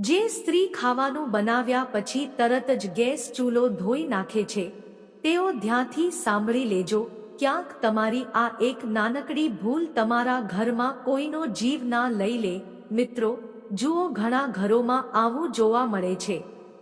જે સ્ત્રી ખાવાનું બનાવ્યા પછી તરત જ ગેસ ચૂલો ધોઈ નાખે છે. તેઓ ધ્યાનથી સાંભળી લેજો, ક્યાંક તમારી આ એક નાનકડી ભૂલ તમારા ઘરમાં કોઈનો જીવ ના લઈ લે. મિત્રો, જુઓ ઘણા ઘરોમાં આવું જોવા મળે છે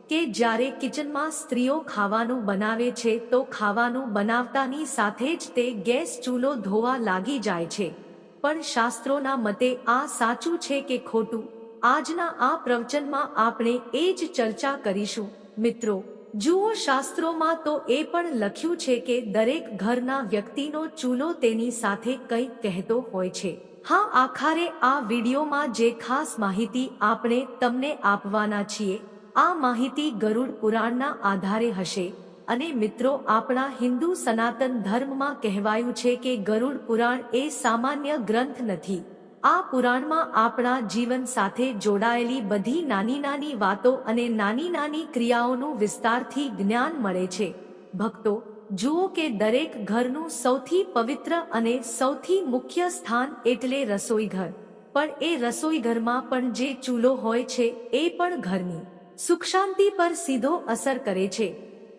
કે જ્યારે કિચનમાં સ્ત્રીઓ ખાવાનું બનાવે છે તો ખાવાનું બનાવતાની સાથે જ તે ગેસ ચૂલો ધોવા લાગી જાય છે. પણ શાસ્ત્રોના મતે આ સાચું છે કે ખોટું? આજના આ પ્રવચનમાં આપણે એ જ ચર્ચા કરીશું. મિત્રો, જુઓ શાસ્ત્રોમાં તો એ પણ લખ્યું છે કે દરેક ઘરના વ્યક્તિનો ચૂલો તેની સાથે કંઈક કહેતો હોય છે. હા, આખારે આ વિડીયોમાં જે ખાસ માહિતી આપણે તમને આપવાના છીએ, આ માહિતી ગરુડ પુરાણના આધારે હશે. અને મિત્રો, આપણા હિન્દુ સનાતન ધર્મમાં કહેવાયું છે કે ગરુડ પુરાણ એ સામાન્ય ગ્રંથ નથી. આ પુરાણમાં આપણા જીવન સાથે જોડાયેલી બધી નાની નાની વાતો અને નાની નાની ક્રિયાઓનું વિસ્તારથી જ્ઞાન મળે છે. ભક્તો, જુઓ કે દરેક ઘરનું સૌથી પવિત્ર અને સૌથી મુખ્ય સ્થાન એટલે રસોઈઘર. પણ એ રસોઈઘરમાં પણ જે ચૂલો હોય છે, એ પણ ઘરની સુખ શાંતિ પર સીધો અસર કરે છે.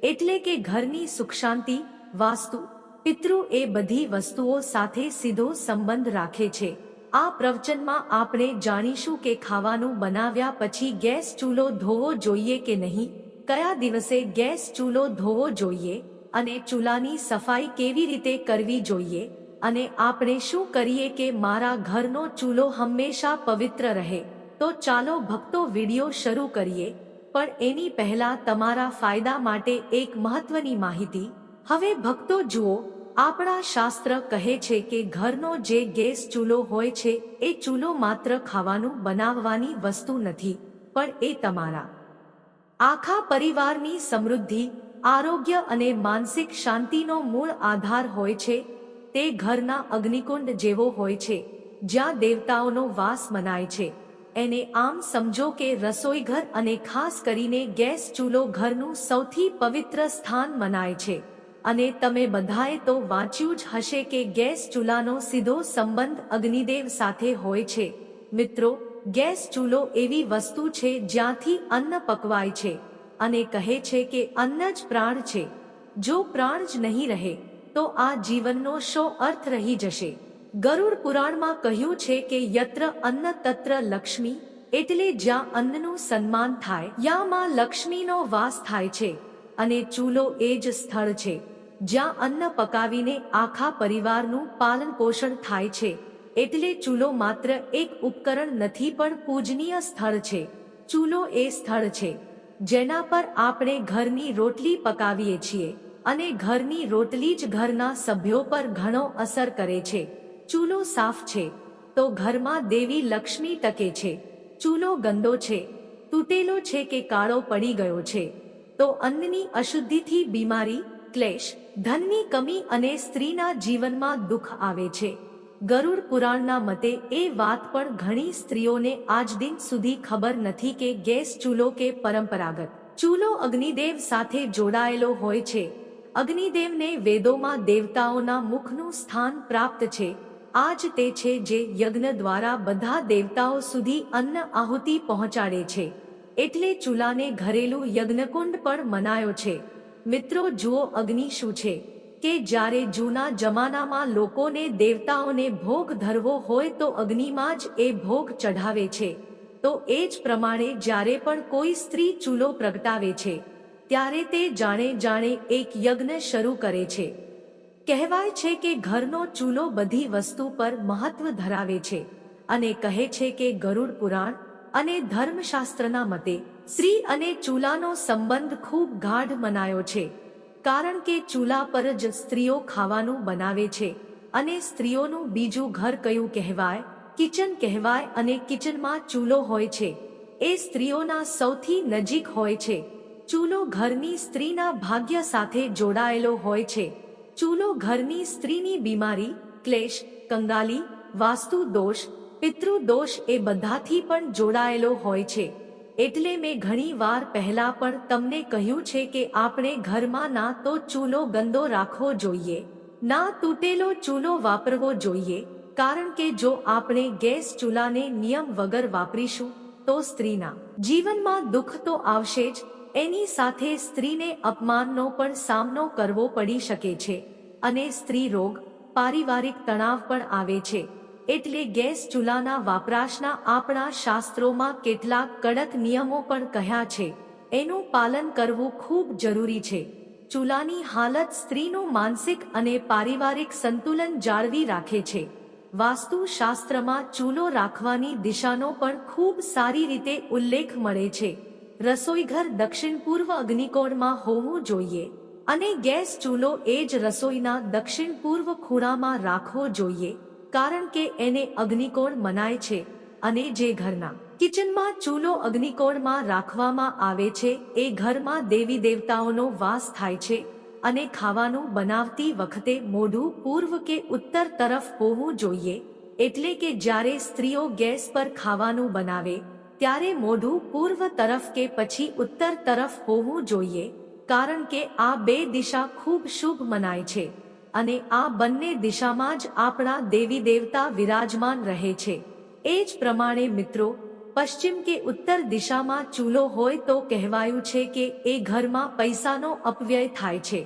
એટલે કે ઘરની સુખ શાંતિ વાસ્તુ, પિતૃ એ બધી વસ્તુઓ સાથે સીધો સંબંધ રાખે છે. આ પ્રવચનમાં આપણે જાણીશું કે ખાવાનું બનાવ્યા પછી ગેસ ચૂલો ધોવો જોઈએ કે નહીં, કયા દિવસે ગેસ ચૂલો ધોવો જોઈએ, અને ચૂલાની સફાઈ કેવી રીતે કરવી જોઈએ, અને આપણે શું કરીએ કે મારા ઘરનો ચૂલો હંમેશા પવિત્ર રહે. તો ચાલો ભક્તો વિડિયો શરૂ કરીએ, પણ એની પહેલા તમારા ફાયદા માટે એક મહત્વની માહિતી. હવે ભક્તો જુઓ આપણા શાસ્ત્ર કહે છે કે ઘરનો જે ગેસ ચૂલો હોય છે, એ ચૂલો માત્ર ખાવાનું બનાવવાની વસ્તુ નથી, પણ એ તમારા. આખા પરિવારની સમૃદ્ધિ, આરોગ્ય અને માનસિક શાંતિનો મૂળ આધાર હોય છે, તે ઘરના અગ્નિકુંડ જેવો હોય છે, જ્યાં દેવતાઓનો વાસ મનાય છે. એને આમ સમજો કે રસોઈઘર અને ખાસ કરીને ગેસ ચૂલો ઘરનું સૌથી પવિત્ર સ્થાન મનાય છે. અને તમે બધાએ તો વાંચ્યું જ હશે કે ગેસ ચૂલાનો સીધો સંબંધ અગ્નિદેવ સાથે હોય છે. મિત્રો, ગેસ ચૂલો એવી વસ્તુ છે જ્યાંથી અન્ન પકવાય છે અને કહે છે કે અન્ન જ પ્રાણ છે. જો પ્રાણ જ નહીં રહે, તો આ જીવનનો શો અર્થ રહી જશે? ગરુડ પુરાણમાં કહ્યું છે કે યત્ર અન્ન તત્ર લક્ષ્મી, એટલે જ્યાં અન્નનું સન્માન થાય, યામાં લક્ષ્મીનો વાસ થાય છે. અને ચૂલો એ જ સ્થળ છે. જ્યાં અન્ન પકાવીને આખા પરિવારનું પાલન પોષણ થાય છે. એટલે ચૂલો માત્ર એક ઉપકરણ નથી પણ પૂજનીય સ્થળ છે. ચૂલો એ સ્થળ છે. જેના પર આપણે ઘરની રોટલી પકાવીએ છીએ અને ઘરની રોટલી જ ઘરના સભ્યો પર ઘણો અસર કરે છે. ચૂલો સાફ છે, તો ઘરમાં દેવી લક્ષ્મી ટકે છે. ચૂલો ગંદો છે, તૂટેલો છે કે કાળો પડી ગયો છે. તો અન્નની અશુદ્ધિથી બીમારી ક્લેશ, ધનની કમી અને સ્ત્રીના જીવનમાં દુઃખ આવે છે. ગરુડ પુરાણના મતે એ વાત પણ ઘણી સ્ત્રીઓને આજ દિન સુધી ખબર નથી કે ગેસ ચૂલો કે પરંપરાગત. ચૂલો અગ્નિદેવ સાથે જોડાયેલો હોય છે. અગ્નિદેવને વેદોમાં દેવતાઓના મુખનું સ્થાન પ્રાપ્ત છે. આ જ તે છે જે યજ્ઞ દ્વારા બધા દેવતાઓ સુધી અન્ન આહુતિ પહોંચાડે છે. એટલે ચૂલાને ઘરેલું યજ્ઞકુંડ પણ મનાયો છે. મિત્રો, જુઓ અગ્નિ શું છે કે જ્યારે જૂના જમાનામાં લોકોને દેવતાઓને ભોગ ધરવો હોય તો અગ્નિમાં જ એ ભોગ ચઢાવે છે. તો એ જ પ્રમાણે જ્યારે પણ કોઈ સ્ત્રી ચૂલો પ્રગટાવે છે, ત્યારે તે જાણે જાણે એક યજ્ઞ શરૂ કરે છે. કહેવાય છે કે ઘરનો ચૂલો બધી વસ્તુ પર મહત્વ ધરાવે છે અને કહે છે કે ગરુડ પુરાણ અને ધર્મશાસ્ત્રના મતે સ્ત્રી અને ચૂલાનો સંબંધ ખૂબ ગાઢ મનાયો છે, કારણ કે ચૂલા પર જ સ્ત્રીઓ ખાવાનું બનાવે છે અને સ્ત્રીઓનું બીજું ઘર કયું કહેવાય? કિચન કહેવાય અને કિચનમાં ચૂલો હોય છે. એ સ્ત્રીઓના સૌથી નજીક હોય છે. ચૂલો ઘરની સ્ત્રીના ભાગ્ય સાથે જોડાયેલો હોય છે. ચૂલો ઘરની સ્ત્રીની બીમારી, ક્લેશ, કંગાલી વાસ્તુ દોષ પિતૃ દોષ એ બધાથી પણ જોડાયેલો હોય છે. એટલે મેં ઘણી વાર પહેલા પણ તમને કહ્યું છે કે આપણે ઘરમાં ના તો ચૂલો ગંદો રાખવો જોઈએ, ના તૂટેલો ચૂલો વાપરવો જોઈએ, કારણ કે જો આપણે ગેસ ચૂલાને નિયમ વગર વાપરીશું, તો સ્ત્રીના જીવનમાં દુઃખ તો આવશે જ, એની સાથે સ્ત્રીને અપમાનનો પણ સામનો કરવો પડી શકે છે, અને સ્ત્રી રોગ, પારિવારિક તણાવ પણ આવે છે. એટલે ગેસ ચૂલાના વપરાશના આપણા શાસ્ત્રોમાં કેટલાક કડક નિયમો પણ કહ્યા છે. એનું પાલન કરવું ખૂબ જરૂરી છે. ચૂલાની હાલત સ્ત્રીનું માનસિક અને પારિવારિક સંતુલન જાળવી રાખે છે. વાસ્તુશાસ્ત્રમાં ચૂલો રાખવાની દિશાનો પણ ખૂબ સારી રીતે ઉલ્લેખ મળે છે. રસોઈઘર દક્ષિણ પૂર્વ અગ્નિકોણમાં હોવું જોઈએ અને ગેસ ચૂલો એ જ રસોઈના દક્ષિણ પૂર્વ ખૂણામાં રાખવો જોઈએ. કારણ કે એને અગ્નિકોણ મનાય છે અને જે ઘરના કિચનમાં ચૂલો અગ્નિકોણમાં રાખવામાં આવે છે, એ ઘરમાં દેવી દેવતાઓનો વાસ થાય છે અને ખાવાનું બનાવતી વખતે મોઢું પૂર્વ કે ઉત્તર તરફ હોવું જોઈએ. એટલે કે જ્યારે સ્ત્રીઓ ગેસ પર ખાવાનું બનાવે, ત્યારે મોઢું પૂર્વ તરફ કે પછી ઉત્તર તરફ હોવું જોઈએ, કારણ કે આ બે દિશા ખૂબ શુભ મનાય છે. અને આ બંને દિશામાં જ આપણા દેવી દેવતા વિરાજમાન રહે છે. એ જ પ્રમાણે મિત્રો, પશ્ચિમ કે ઉત્તર દિશામાં ચૂલો હોય તો કહેવાયું છે કે એ ઘરમાં પૈસાનો અપવ્યય થાય છે.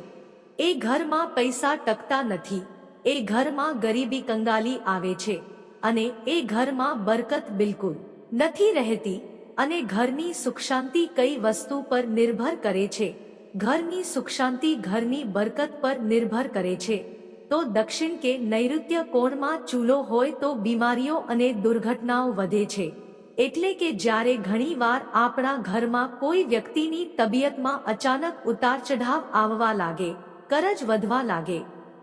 એ ઘરમાં પૈસા ટકતા નથી. એ ઘરમાં ગરીબી કંગાલી આવે છે. અને એ ઘરમાં બરકત બિલકુલ નથી રહેતી અને ઘરની સુખ શાંતિ કઈ વસ્તુ પર નિર્ભર કરે છે. ઘરની સુખ શાંતિ ઘરની બરકત પર નિર્ભર કરે છે. તો દક્ષિણ કે નૈઋત્ય કોણમાં ચૂલો હોય તો બીમારીઓ અને દુર્ઘટનાઓ વધે છે. એટલે કે જ્યારે ઘણીવાર આપણા ઘરમાં કોઈ વ્યક્તિની તબિયતમાં અચાનક ઉતાર ચઢાવ આવવા લાગે, કરજ વધવા લાગે,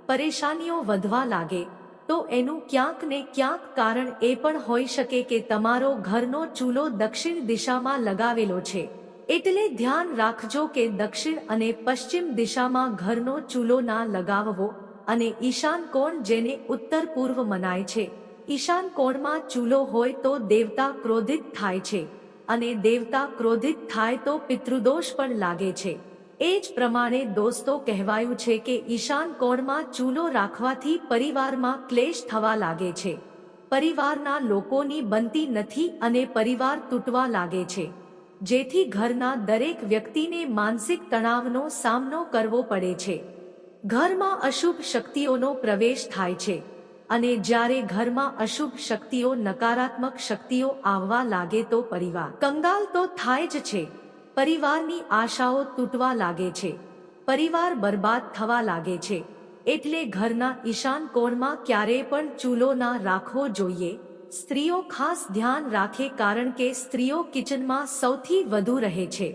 પરેશાનીઓ વધવા લાગે, તો એનું ક્યાંક ને ક્યાંક કારણ એ પણ હોઈ શકે કે તમારો ઘરનો ચૂલો દક્ષિણ દિશામાં લગાવેલો છે. એટલે ધ્યાન રાખજો કે દક્ષિણ અને પશ્ચિમ દિશામાં ઘરનો ચૂલો ના લગાવવો અને ઈશાન કોણ જેને ઉત્તર પૂર્વ મનાય છે. ઈશાન કોણમાં ચૂલો હોય તો દેવતા ક્રોધિત થાય છે અને દેવતા ક્રોધિત થાય તો પિતૃદોષ પણ લાગે છે. એ જ પ્રમાણે દોસ્તો કહેવાયું છે કે ઈશાન કોણમાં ચૂલો રાખવાથી પરિવારમાં ક્લેશ થવા લાગે છે. પરિવારના લોકોની બનતી નથી અને પરિવાર તૂટવા લાગે છે. જેથી ઘરના દરેક વ્યક્તિને માનસિક તણાવનો સામનો કરવો પડે છે. ઘરમાં અશુભ શક્તિઓનો પ્રવેશ થાય છે અને જ્યારે ઘરમાં અશુભ શક્તિઓ નકારાત્મક શક્તિઓ આવવા લાગે તો પરિવાર કંગાલ તો થાય જ છે. પરિવારની આશાઓ તૂટવા લાગે છે. પરિવાર બરબાદ થવા લાગે છે. એટલે ઘરના ઈશાન કોણમાં ક્યારેય પણ ચૂલો ના રાખવો જોઈએ. સ્ત્રીઓ ખાસ ધ્યાન રાખે કારણ કે સ્ત્રીઓ કિચનમાં સૌથી વધુ રહે છે.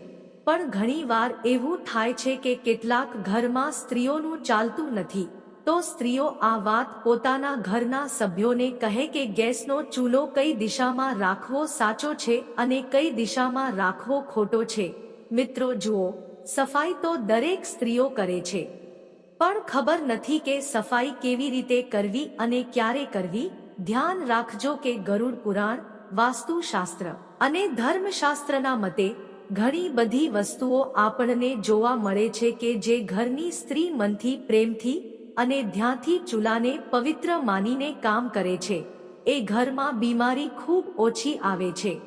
પણ ઘણીવાર એવું થાય છે કે કેટલાક ઘરમાં સ્ત્રીઓનું ચાલતું નથી. તો સ્ત્રીઓ આ વાત પોતાના ઘરના સભ્યોને કહે કે ગેસનો ચૂલો કઈ દિશામાં રાખવો સાચો છે અને કઈ દિશામાં રાખવો ખોટો છે. મિત્રો જુઓ, સફાઈ તો દરેક સ્ત્રીઓ કરે છે. પણ ખબર નથી કે સફાઈ કેવી રીતે કરવી અને ક્યારે કરવી? ધ્યાન રાખજો કે ગરુડ પુરાણ, વાસ્તુશાસ્ત્ર અને ધર્મશાસ્ત્રના મતે ઘણી બધી વસ્તુઓ આપણને જોવા મળે છે કે જે ઘરની સ્ત્રી મનથી, પ્રેમથી અને ધ્યાનથી ચૂલાને પવિત્ર માનીને કામ કરે છે. એ ઘરમાં બીમારી ખૂબ ઓછી આવે છે.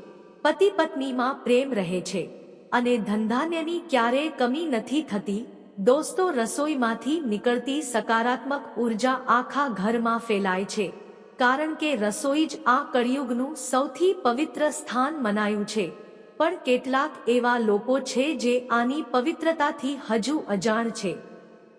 પતિ પત્નીમાં પ્રેમ રહે છે અને ધંધાન્યની ક્યારેય કમી નથી થતી. દોસ્તો રસોઈમાંથી નીકળતી સકારાત્મક ઊર્જા આખા ઘરમાં ફેલાય છે. કારણ કે રસોઈ જ આ કળિયુગનું સૌથી પવિત્ર સ્થાન મનાયું છે. પણ કેટલાક એવા લોકો છે જે આની પવિત્રતાથી હજુ અજાણ છે.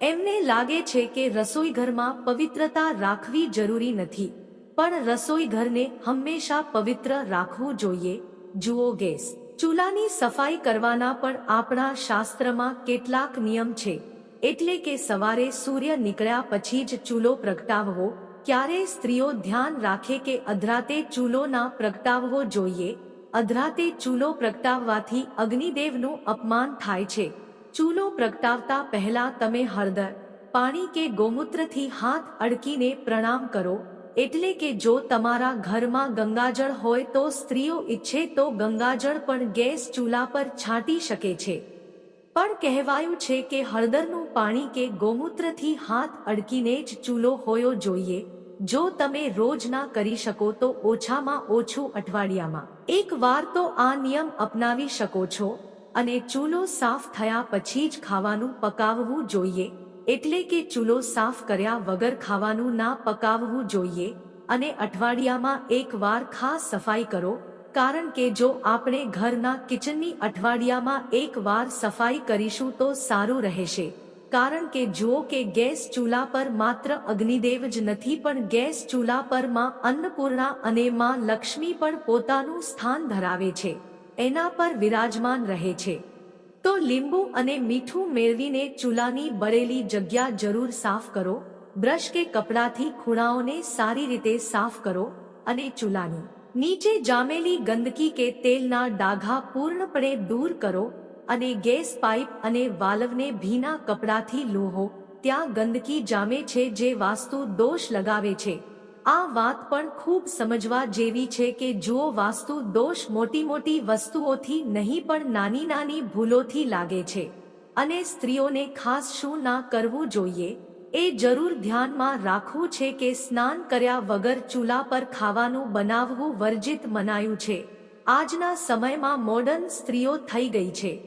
એમને લાગે છે કે રસોઈ ઘરમાં પવિત્રતા રાખવી જરૂરી નથી. પણ રસોઈ ઘરને હંમેશા પવિત્ર રાખવું જોઈએ. જુઓ ગેસ. ચૂલાની સફાઈ કરવાના પણ આપણા શાસ્ત્રમાં કેટલાક નિયમ છે. એટલે કે સવારે સૂર્ય નીકળ્યા પછી જ ચૂલો પ્રગટાવવો ક્યારે સ્ત્રીઓ ધ્યાન રાખે કે અધરાતે ચૂલો ના પ્રગટાવવો જોઈએ? અધરાતે ચૂલો પ્રગટાવવાથી અગ્નિદેવનું અપમાન થાય છે. ચૂલો પ્રગટાવતા પહેલા તમે હળદર, પાણી કે ગોમૂત્રથી હાથ અડકીને પ્રણામ કરો. એટલે કે જો તમારા ઘરમાં ગંગાજળ હોય તો સ્ત્રીઓ ઈચ્છે તો ગંગાજળ પણ ગેસ ચૂલા પર છાંટી શકે છે. પણ કહેવાયું છે કે હળદરનું પાણી કે ગોમૂત્રથી હાથ અડકીને જ ચૂલો હોયો જોઈએ. જો તમે રોજ ના કરી શકો તો ઓછામાં ઓછું અઠવાડિયામાં. એક વાર તો આ નિયમ અપનાવી શકો છો અને ચૂલો સાફ થયા પછી જ ખાવાનું પકાવવું જોઈએ. એટલે કે ચૂલો સાફ કર્યા વગર ખાવાનું ના પકાવવું જોઈએ અને અઠવાડિયામાં એક વાર ખાસ સફાઈ કરો કારણ કે જો આપણે ઘરના કિચનની અઠવાડિયામાં એક વાર સફાઈ કરીશું તો સારું રહેશે. કારણ કે જુઓ કે ગેસ ચૂલા પર માત્ર અગ્નિદેવ જ નથી, પણ ગેસ ચૂલા પરમાં અન્નપૂર્ણા અને માં લક્ષ્મી પણ પોતાનું સ્થાન ધરાવે છે. એના પર વિરાજમાન રહે છે. તો લીંબુ અને મીઠું મેળવીને ચૂલાની બળેલી જગ્યા જરૂર સાફ કરો. બ્રશ કે કપડાથી ખૂણાઓને સારી રીતે સાફ કરો અને ચૂલાની નીચે જામેલી ગંદકી કે તેલના ડાઘા પૂર્ણપણે દૂર કરો અને ગેસ પાઇપ અને વાલ્વને ભીના કપડાથી લોહો, ત્યાં ગંદકી જામે છે જે વાસ્તુ દોષ લગાવે છે. આ વાત પણ ખૂબ સમજવા જેવી છે કે જુઓ વાસ્તુ દોષ મોટી મોટી વસ્તુઓથી નહીં પણ નાની નાની ભૂલોથી લાગે છે. અને સ્ત્રીઓને ખાસ શું ના કરવું જોઈએ? એ જરૂર ધ્યાનમાં રાખવું છે કે સ્નાન કર્યા વગર ચૂલા પર ખાવાનું બનાવવું વર્જિત મનાયું છે. આજના સમયમાં મોડર્ન સ્ત્રીઓ થઈ ગઈ છે.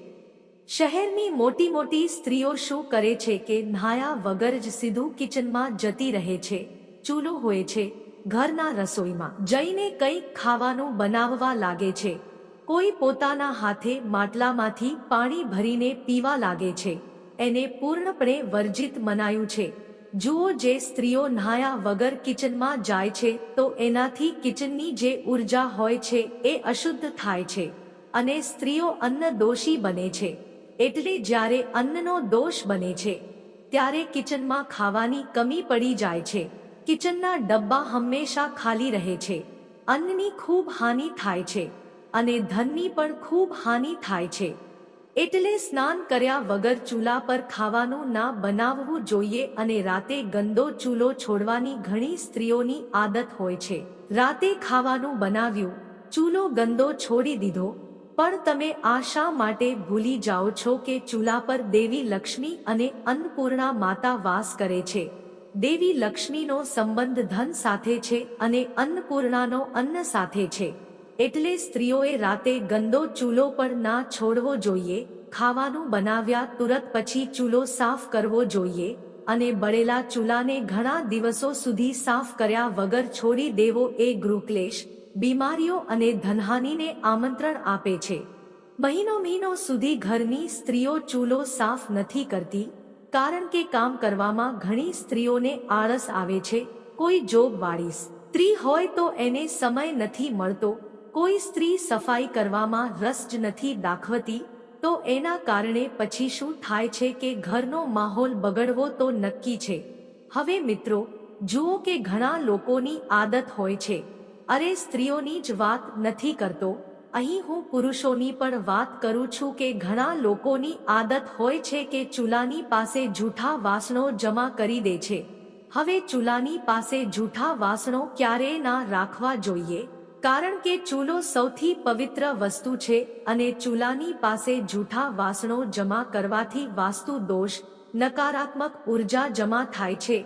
શહેરની મોટી મોટી સ્ત્રીઓ શું કરે છે કે નહાયા વગર જ સીધું કિચનમાં જતી રહે છે. ચૂલો હોય છે, ઘરના રસોઈમાં જઈને કંઈક ખાવાનું બનાવવા લાગે છે. કોઈ પોતાના હાથે માટલામાંથી પાણી ભરીને પીવા લાગે છે. એને પૂર્ણપણે વર્જિત મનાયું છે. જુઓ જે સ્ત્રીઓ નહાયા વગર કિચનમાં જાય છે, તો એનાથી કિચનની જે ઊર્જા હોય છે, એ અશુદ્ધ થાય છે. અને સ્ત્રીઓ અન્ન દોષી બને છે. એટલે જ્યારે અન્નનો દોષ બને છે, ત્યારે કિચનમાં ખાવાની કમી પડી જાય છે. કિચનના ડબ્બા હંમેશા ખાલી રહે છે. અન્નની ખૂબ હાનિ થાય છે. અને ધનની પણ ખૂબ હાનિ થાય છે. એટલે સ્નાન કર્યા વગર ચૂલા પર ખાવાનું ના બનાવવું જોઈએ અને રાતે ગંદો ચૂલો છોડવાની ઘણી સ્ત્રીઓની આદત હોય છે. રાતે ખાવાનું બનાવ્યું, ચૂલો ગંદો છોડી દીધો, પણ તમે આ શા માટે ભૂલી જાઓ છો કે ચૂલા પર દેવી લક્ષ્મી અને અન્નપૂર્ણા માતા વાસ કરે છે? દેવી લક્ષ્મીનો સંબંધ ધન સાથે છે અને અન્નપૂર્ણાનો અન્ન સાથે છે. એટલે સ્ત્રીઓએ રાતે ગંદો ચૂલો પર ના છોડવો જોઈએ, ખાવાનું બનાવ્યા તુરત પછી ચૂલો સાફ કરવો જોઈએ અને બળેલા ચૂલાને ઘણા દિવસો સુધી સાફ કર્યા વગર છોડી દેવો એ ગૃહક્લેશ, બીમારીઓ અને ધનહાનિને આમંત્રણ આપે છે. મહિનો મહિનો સુધી ઘરની સ્ત્રીઓ ચૂલો સાફ નથી કરતી, કારણ કે કામ કરવામાં ઘણી સ્ત્રીઓને આળસ આવે છે, કોઈ જોબવાળી સ્ત્રી હોય તો એને સમય નથી મળતો કોઈ સ્ત્રી સફાઈ કરવામાં રસ જ નથી દાખવતી, તો એના કારણે પછી શું થાય છે કે ઘરનો માહોલ બગડવો તો નક્કી છે. હવે મિત્રો, જુઓ કે ઘણા લોકોની આદત હોય છે. અરે, સ્ત્રીઓની જ વાત નથી કરતો. અહીં હું પુરુષોની પણ વાત કરું છું કે ઘણા લોકોની આદત હોય છે કે ચૂલાની પાસે જૂઠા વાસણો જમા કરી દે છે. હવે ચૂલાની પાસે જૂઠા વાસણો ક્યારેય ના રાખવા જોઈએ. કારણ કે ચૂલો સૌથી પવિત્ર વસ્તુ છે અને ચૂલાની પાસે જૂઠા વાસણો જમા કરવાથી વાસ્તુ દોષ, નકારાત્મક ઊર્જા જમા થાય છે,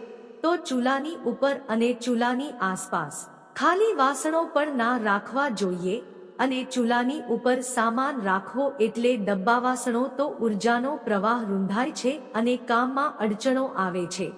તો ચૂલાની ઉપર અને ચૂલાની આસપાસ. ખાલી વાસણો પણ ના રાખવા જોઈએ અને ચૂલાની ઉપર સામાન રાખવો એટલે ડબ્બા વાસણો તો ઉર્જાનો પ્રવાહ રૂંધાય છે અને કામમાં અડચણો આવે છે.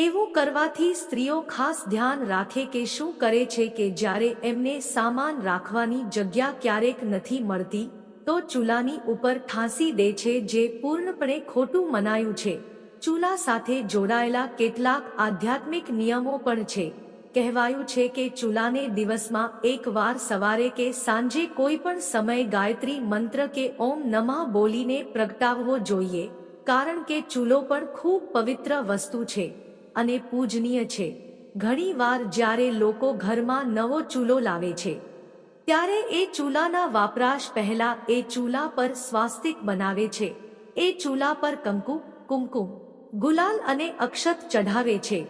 એવું કરવાથી સ્ત્રીઓ ખાસ ધ્યાન રાખે કે શું કરે છે કે જ્યારે એમને સામાન રાખવાની જગ્યા ક્યારેક નથી મળતી, તો ચૂલાની ઉપર ઠાંસી દે છે જે પૂર્ણપણે ખોટું મનાયું છે. ચૂલા સાથે જોડાયેલા કેટલાક આધ્યાત્મિક નિયમો પણ છે. કહેવાયું છે કે ચૂલાને દિવસમાં એક વાર સવારે કે સાંજે કોઈ પણ સમય ગાયત્રી મંત્ર કે ઓમ નમઃ બોલીને પ્રગટાવવો જોઈએ, કારણ કે ચૂલો પણ ખૂબ પવિત્ર વસ્તુ છે. અને પૂજનીય છે. ઘણીવાર જ્યારે લોકો ઘરમાં નવો ચૂલો લાવે છે, ત્યારે એ ચૂલાના વપરાશ પહેલા એ ચૂલા પર સ્વાસ્તિક બનાવે છે. એ ચૂલા પર કંકુ, કુમકુમ, ગુલાલ અને અક્ષત ચઢાવે છે.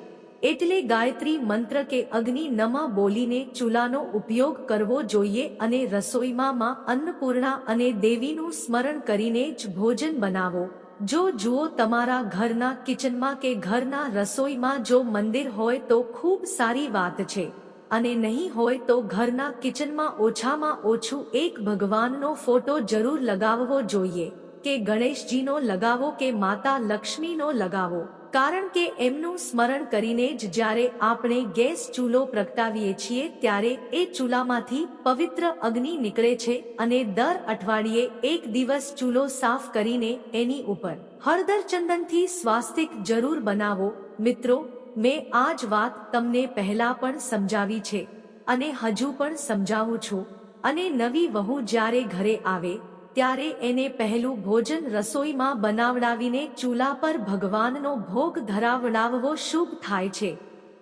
એટલે ગાયત્રી મંત્ર કે અગ્નિ નમા બોલીને ચૂલાનો ઉપયોગ કરવો જોઈએ અને રસોઈમાં અન્નપૂર્ણા અને દેવીનું સ્મરણ કરીને જ ભોજન બનાવો. જો જુઓ તમારા ઘરના કિચનમાં કે ઘરના રસોઈમાં જો મંદિર હોય તો ખૂબ સારી વાત છે. અને નહીં હોય તો ઘરના કિચનમાં ઓછામાં ઓછું એક ભગવાનનો ફોટો જરૂર લગાવવો જોઈએ. કે ગણેશજીનો લગાવો કે માતા લક્ષ્મીનો લગાવો. કારણ કે એમનું સ્મરણ કરીને જ જ્યારે આપણે ગેસ ચૂલો પ્રગટાવીએ છીએ ત્યારે એ ચૂલામાંથી પવિત્ર અગ્નિ નીકળે છે અને દર અઠવાડિયે એક દિવસ ચૂલો સાફ કરીને એની ઉપર હળદર ચંદનથી સ્વાસ્તિક જરૂર બનાવો. મિત્રો, મેં આ જ વાત તમને પહેલા પણ સમજાવી છે અને હજુ પણ સમજાવું છું અને નવી વહુ જ્યારે ઘરે આવે ત્યારે એને પહેલું ભોજન રસોઈમાં બનાવડાવીને ચૂલા પર ભગવાનનો ભોગ ધરાવડાવવો શુભ થાય છે.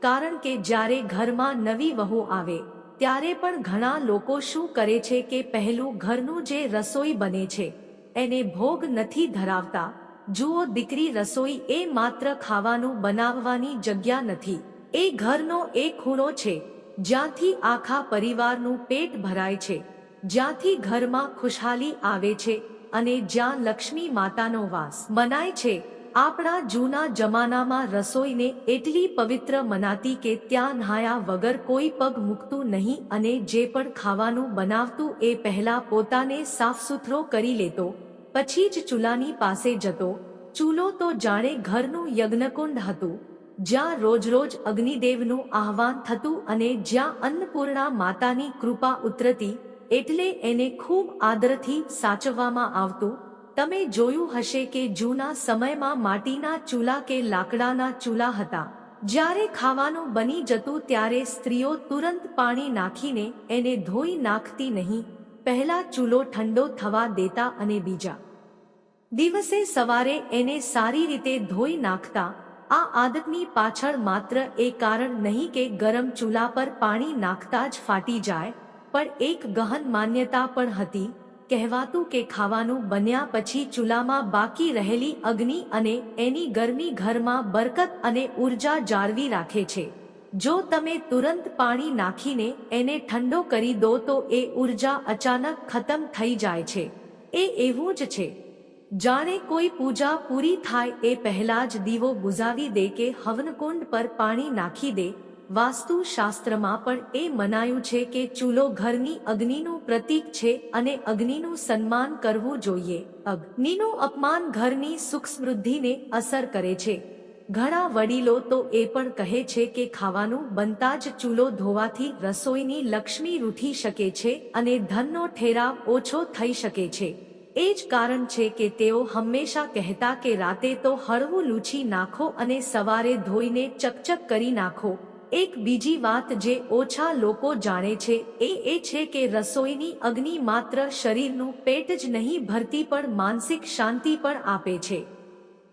કારણ કે જ્યારે ઘરમાં નવી વહુ આવે, ત્યારે પણ ઘણા લોકો શું કરે છે કે પહેલું ઘરનું જે રસોઈ બને છે, એને ભોગ નથી ધરાવતા. જુઓ, દીકરી રસોઈ એ માત્ર ખાવાનું બનાવવાની જગ્યા નથી, એ ઘરનો એક ખૂણો છે, જ્યાંથી આખા પરિવારનું પેટ ભરાય છે. જ્યાંથી ઘરમાં ખુશહાલી આવે છે અને જ્યાં લક્ષ્મી માતાનો વાસ મનાય છે, આપણા જૂના જમાનામાં રસોઈને એટલી પવિત્ર મનાતી કે ત્યાં નહાયા વગર કોઈ પગ મૂકતું નહીં અને જે પણ ખાવાનું બનાવતું એ પહેલા પોતાને સાફ સુથરો કરી લેતો, પછી જ ચૂલાની પાસે જતો. ચૂલો તો જાણે ઘરનું યજ્ઞકુંડ હતું, જ્યાં રોજ રોજ અગ્નિદેવનું આહવાન થતું અને જ્યાં અન્નપૂર્ણા માતાની કૃપા ઉતરતી. એટલે એને ખૂબ આદરથી સાચવવામાં આવતું. તમે જોયું હશે કે જૂના સમયમાં માટીના ચૂલા કે લાકડાના ચૂલા હતા. જ્યારે ખાવાનું બની જતું ત્યારે સ્ત્રીઓ તુરંત પાણી નાખીને એને ધોઈ નાખતી નહીં. પહેલા ચૂલો ઠંડો થવા દેતા અને બીજા દિવસે સવારે એને સારી રીતે ધોઈ નાખતા. આ આદતની પાછળ માત્ર એ કારણ નહીં કે ગરમ ચૂલા પર પાણી નાખતા જ ફાટી જાય. પણ એક ગહન માન્યતા પણ હતી. કહેવાતું કે ખાવાનું બન્યા પછી ચૂલામાં બાકી રહેલી અગ્નિ અને એની ગરમી ઘરમાં બરકત અને ઊર્જા જાળવી રાખે છે. જો તમે તુરંત પાણી નાખીને એને ઠંડો કરી દો તો એ ઊર્જા અચાનક ખતમ થઈ જાય છે. એ એવું જ છે. જાણે કોઈ પૂજા પૂરી થાય એ પહેલા જ દીવો બુઝાવી દે કે હવનકુંડ પર પાણી નાખી દે વાસ્તુશાસ્ત્રમાં પણ એ મનાયું છે કે ચૂલો ઘરની અગ્નિનું પ્રતીક છે અને અગ્નિનું સન્માન કરવું જોઈએ. અગ્નિનું અપમાન ઘરની સુખ સમૃદ્ધિને અસર કરે છે. ઘણા વડીલો તો એ પણ કહે છે કે ખાવાનું બનતા જ ચૂલો ધોવાથી રસોઈની લક્ષ્મી રૂઠી શકે છે અને ધનનો ઠેરાવ ઓછો થઈ શકે છે. એ જ કારણ છે કે તેઓ હંમેશા કહેતા કે રાતે તો હળવું લૂછી નાખો અને સવારે ધોઈને ચકચક કરી નાખો. એક બીજી વાત જે ઓછા લોકો જાણે છે એ એ છે કે રસોઈની અગ્નિ માત્ર શરીરનું પેટ જ નહીં ભરતી પણ માનસિક શાંતિ પણ આપે છે.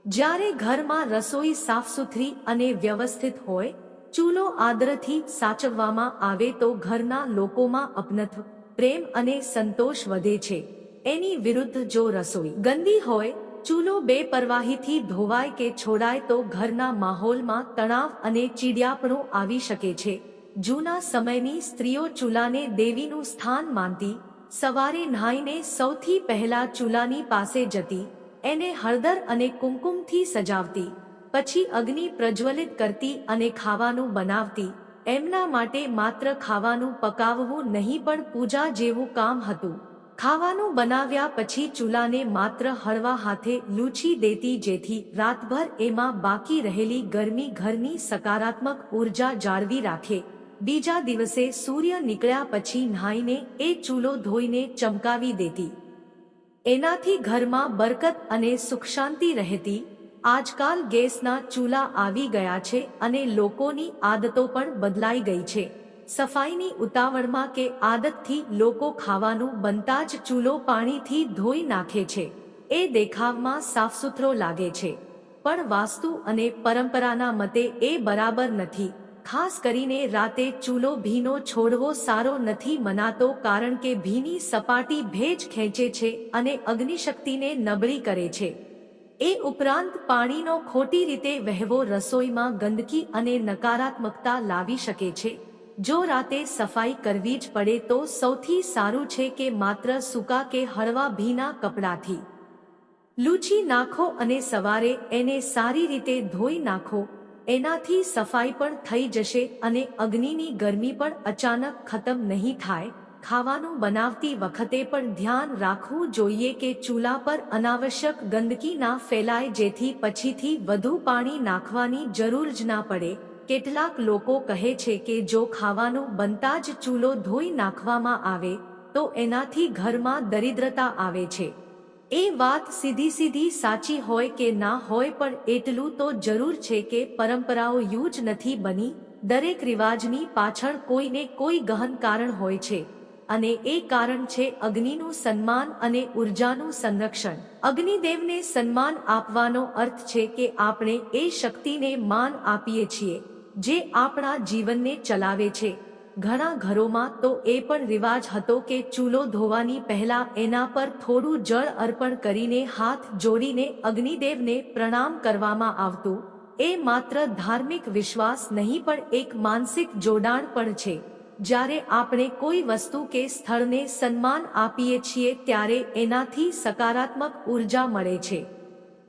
જ્યારે ઘરમાં રસોઈ સાફ સુથરી અને વ્યવસ્થિત હોય, ચૂલો આદરથી સાચવવામાં આવે તો ઘરના લોકોમાં અપનત્વ, પ્રેમ અને સંતોષ વધે છે. એની વિરુદ્ધ જો રસોઈ ગંદી હોય ચૂલો બેપરવાહીથી ધોવાય કે છોડાય તો ઘરના માહોલમાં તણાવ અને ચીડિયાપણું આવી શકે છે. જૂના સમયની સ્ત્રીઓ ચૂલાને દેવીનું સ્થાન માનતી, સવારે નહાઈને સૌથી પહેલા ચૂલાની પાસે જતી, એને હળદર અને કુમકુમથી સજાવતી, પછી અગ્નિ પ્રજ્વલિત કરતી અને ખાવાનું બનાવતી. એમના માટે માત્ર ખાવાનું પકાવવું નહીં પણ પૂજા જેવું કામ હતું. ખાવાનું બનાવ્યા પછી ચૂલાને માત્ર હળવા હાથે લૂછી દેતી જેથી રાતભર એમાં બાકી રહેલી ગરમી ઘરની સકારાત્મક ઊર્જા જાળવી રાખે. બીજા દિવસે સૂર્ય નીકળ્યા પછી નહાઈને એ ચૂલો ધોઈને ચમકાવી દેતી. એનાથી ઘરમાં બરકત અને સુખ શાંતિ રહેતી. આજકાલ ગેસના ચૂલા આવી ગયા છે અને લોકોની આદતો પણ બદલાઈ ગઈ છે. સફાઈની ઉતાવળમાં કે આદતથી લોકો ખાવાનું બનતા જ ચૂલો પાણીથી ધોઈ નાખે છે. એ દેખાવમાં સાફ સુથરો લાગે છે. પણ વાસ્તુ અને પરંપરાના મતે એ બરાબર નથી. ખાસ કરીને રાતે ચૂલો ભીનો છોડવો સારો નથી મનાતો કારણ કે ભીની સપાટી ભેજ ખેંચે છે અને અગ્નિશક્તિને નબળી કરે છે. એ ઉપરાંત પાણીનો ખોટી રીતે વહેવો રસોઈમાં ગંદકી અને નકારાત્મકતા લાવી શકે છે. જો રાતે સફાઈ કરવી જ પડે તો સૌથી સારું છે કે માત્ર સૂકા કે હળવા ભીના કપડાથી. લૂછી નાખો અને સવારે એને સારી રીતે ધોઈ નાખો. એનાથી સફાઈ પણ થઈ જશે અને અગ્નિની ગરમી પણ અચાનક ખતમ નહીં થાય. ખાવાનું બનાવતી વખતે પણ ધ્યાન રાખવું જોઈએ કે ચૂલા પર અનાવશ્યક ગંદકી ના ફેલાય જેથી પછીથી વધુ પાણી નાખવાની જરૂર જ ના પડે. કેટલાક લોકો કહે છે કે જો ખાવાનું બનતા જ ચૂલો ધોઈ નાખવામાં આવે, તો એનાથી ઘરમાં દરિદ્રતા આવે છે. એ વાત સીધી સીધી સાચી હોય કે ના હોય પણ એટલું તો જરૂર છે કે પરંપરાઓ યુજ નથી બની, દરેક રિવાજની પાછળ કોઈને કોઈ ગહન કારણ હોય છે. અને એ કારણ છે અગ્નિનું સન્માન અને ઉર્જાનું સંરક્ષણ. અગ્નિદેવને સન્માન આપવાનો અર્થ છે કે આપણે એ શક્તિને માન આપીએ છીએ. જે આપણા જીવનને ચલાવે છે. ઘણા ઘરોમાં તો એ પણ રિવાજ હતો કે ચૂલો ધોવાની પહેલા એના પર થોડું જળ અર્પણ કરીને હાથ જોડીને અગ્નિદેવને પ્રણામ કરવામાં આવતું. એ માત્ર ધાર્મિક વિશ્વાસ નહીં પણ એક માનસિક જોડાણ પણ છે. જ્યારે આપણે કોઈ વસ્તુ કે સ્થળને સન્માન આપીએ છીએ ત્યારે એનાથી સકારાત્મક ઊર્જા મળે છે.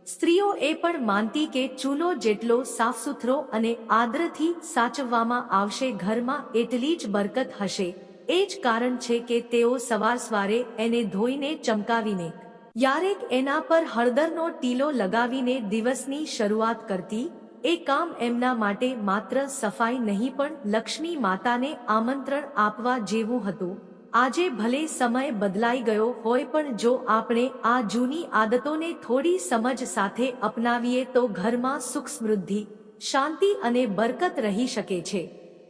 સ્ત્રીઓ એ પણ માનતી કે ચૂલો જેટલો સાફસુથરો અને આદરથી સાચવવામાં આવશે ઘરમાં એટલી જ બરકત હશે. એ જ કારણ છે કે તેઓ સવાર સવારે એને ધોઈને ચમકાવીને, યારેક એના પર હળદરનો ટીલો લગાવીને દિવસની શરૂઆત કરતી? એ કામ એમના માટે માત્ર સફાઈ નહીં પણ લક્ષ્મી માતાને આમંત્રણ આપવા જેવું હતું. આજે ભલે સમય બદલાઈ ગયો હોય પણ જો આપણે આ જૂની આદતોને થોડી સમજ સાથે અપનાવીએ તો ઘરમાં સુખ સમૃદ્ધિ શાંતિ અને બરકત રહી શકે છે.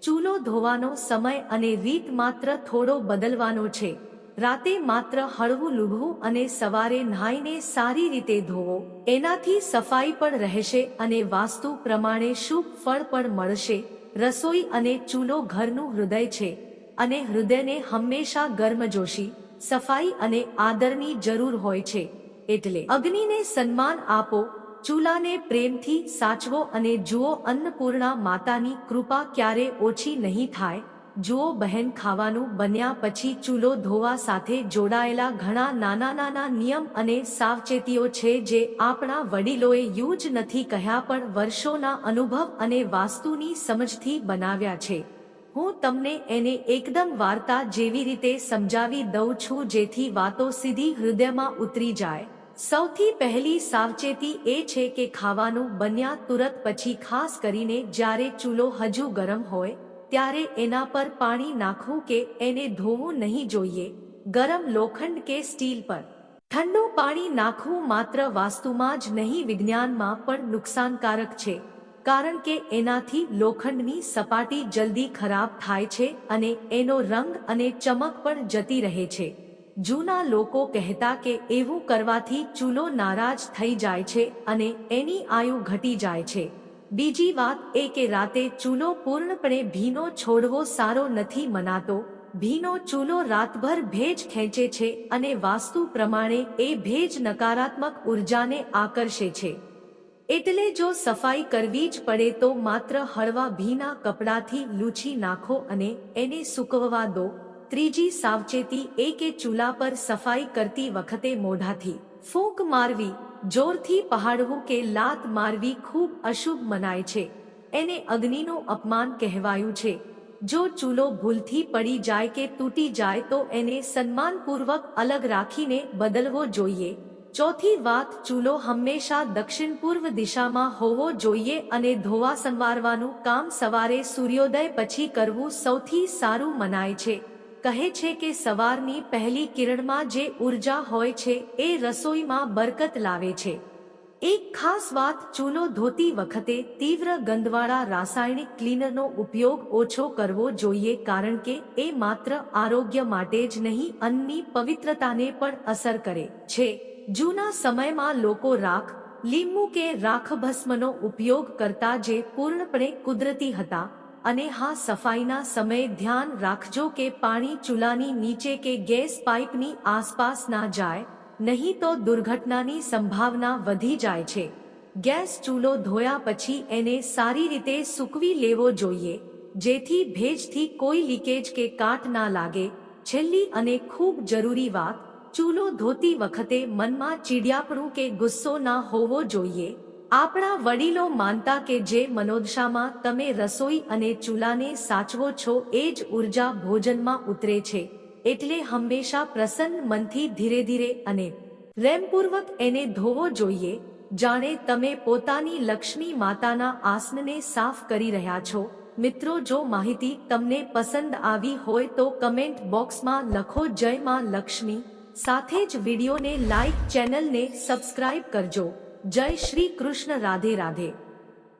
ચૂલો ધોવાનો સમય અને રીત માત્ર થોડો બદલવાનો છે. રાતે માત્ર હળવું લૂઘવું અને સવારે નહાઈને સારી રીતે ધોવો. એનાથી સફાઈ પણ રહેશે અને વાસ્તુ પ્રમાણે શુભ ફળ પણ મળશે. રસોઈ અને ચૂલો ઘરનું હૃદય છે. અને હૃદયને હંમેશા ગર્મજોશી, સફાઈ અને આદરની જરૂર હોય છે. એટલે અગ્નિને સન્માન આપો, ચૂલાને પ્રેમથી સાચવો અને જુઓ અન્નપૂર્ણા માતાની કૃપા ક્યારે ઓછી નહીં થાય. જુઓ બહેન ખાવાનું બન્યા પછી ચૂલો ધોવા સાથે જોડાયેલા ઘણા નાના નાના નિયમ અને સાવચેતીઓ છે જે આપણા વડીલોએ યુજ નથી કહ્યા પણ વર્ષોના અનુભવ અને વાસ્તુની સમજથી બનાવ્યા છે. હું તમને એને એકદમ વાર્તા જેવી રીતે સમજાવી દઉં છું જેથી વાતો સીધી હૃદયમાં ઉતરી જાય. સૌથી પહેલી સાવચેતી એ છે કે ખાવાનું બન્યા તુરત પછી ખાસ કરીને જ્યારે ચૂલો હજુ ગરમ હોય, ત્યારે એના પર પાણી નાખવું કે એને ધોવું નહીં જોઈએ. ગરમ લોખંડ કે સ્ટીલ પર. ઠંડુ પાણી નાખવું માત્ર વાસ્તુમાં જ નહીં, વિજ્ઞાનમાં પણ નુકસાનકારક છે. કારણ કે એનાથી લોખંડની સપાટી જલ્દી ખરાબ થાય છે અને એનો રંગ અને ચમક પણ જતી રહે છે. જૂના લોકો કહેતા કે એવું કરવાથી ચૂલો નારાજ થઈ જાય છે અને એની આયુ ઘટી જાય છે. બીજી વાત એ કે રાતે ચૂલો પૂર્ણપણે ભીનો છોડવો સારો નથી મનાતો. ભીનો ચૂલો રાતભર ભેજ ખેંચે છે અને વાસ્તુ પ્રમાણે એ ભેજ નકારાત્મક ઉર્જાને આકર્ષે છે. એટલે જો સફાઈ કરવી જ પડે તો માત્ર હળવા ભીના કપડાથી લૂછી નાખો અને એને સૂકવવા દો. ત્રીજી સાવચેતી એ કે ચૂલા પર સફાઈ કરતી વખતે મોઢાથી ફૂંક મારવી, જોરથી પહાડવું કે લાત મારવી ખૂબ અશુભ મનાય છે. એને અગ્નિનું અપમાન કહેવાયું છે. જો ચૂલો ભૂલથી પડી જાય કે તૂટી જાય તો એને સન્માનપૂર્વક અલગ રાખીને બદલવો જોઈએ. ચોથી વાત, ચૂલો હંમેશા દક્ષિણ પૂર્વ દિશામાં હોવો જોઈએ અને ધોવા સંવારવાનું કામ સવારે સૂર્યોદય પછી કરવું સૌથી સારું મનાય છે. કહે છે કે સવારની પહેલી કિરણમાં જે ઊર્જા હોય છે, એ રસોઈમાં બરકત લાવે છે. એક ખાસ વાત, ચૂલો ધોતી વખતે તીવ્ર ગંધવાળા રાસાયણિક ક્લીનરનો ઉપયોગ ઓછો કરવો જોઈએ કારણ કે એ માત્ર આરોગ્ય માટે જ નહીં, અન્નની પવિત્રતાને પણ અસર કરે છે. જૂના સમયમાં લોકો રાખ, લીંબુ કે રાખભસ્મનો ઉપયોગ કરતા જે પૂર્ણપણે કુદરતી હતા અને હા સફાઈના સમયે ધ્યાન રાખજો કે પાણી ચૂલાની નીચે કે ગેસ પાઇપની આસપાસ ના જાય, નહીં તો દુર્ઘટનાની સંભાવના વધી જાય છે. ગેસ ચૂલો ધોયા પછી એને સારી રીતે સૂકવી લેવો જોઈએ, જેથી ભેજથી કોઈ લીકેજ કે કાટ ના લાગે. છેલ્લી અને ખૂબ જરૂરી વાત ચૂલો ધોતી વખતે મનમાં ચીડિયાપણું કે ગુસ્સો ના હોવો જોઈએ. આપણા વડીલો માનતા કે જે મનોદશામાં તમે રસોઈ અને ચૂલાને સાચવો છો એ જ ઊર્જા ભોજનમાં ઉતરે છે. એટલે હંમેશા પ્રસન્ન મનથી ધીરે ધીરે અને રેમપૂર્વક એને ધોવો જોઈએ. જાણે તમે પોતાની લક્ષ્મી માતાના આસનને સાફ કરી રહ્યા છો. મિત્રો, જો માહિતી તમને પસંદ આવી હોય તો કમેન્ટ બોક્સમાં લખો જય માં લક્ષ્મી. સાથે જ વિડીયોને લાઈક ચેનલને સબસ્ક્રાઇબ કરજો. જય શ્રી કૃષ્ણ રાધે રાધે.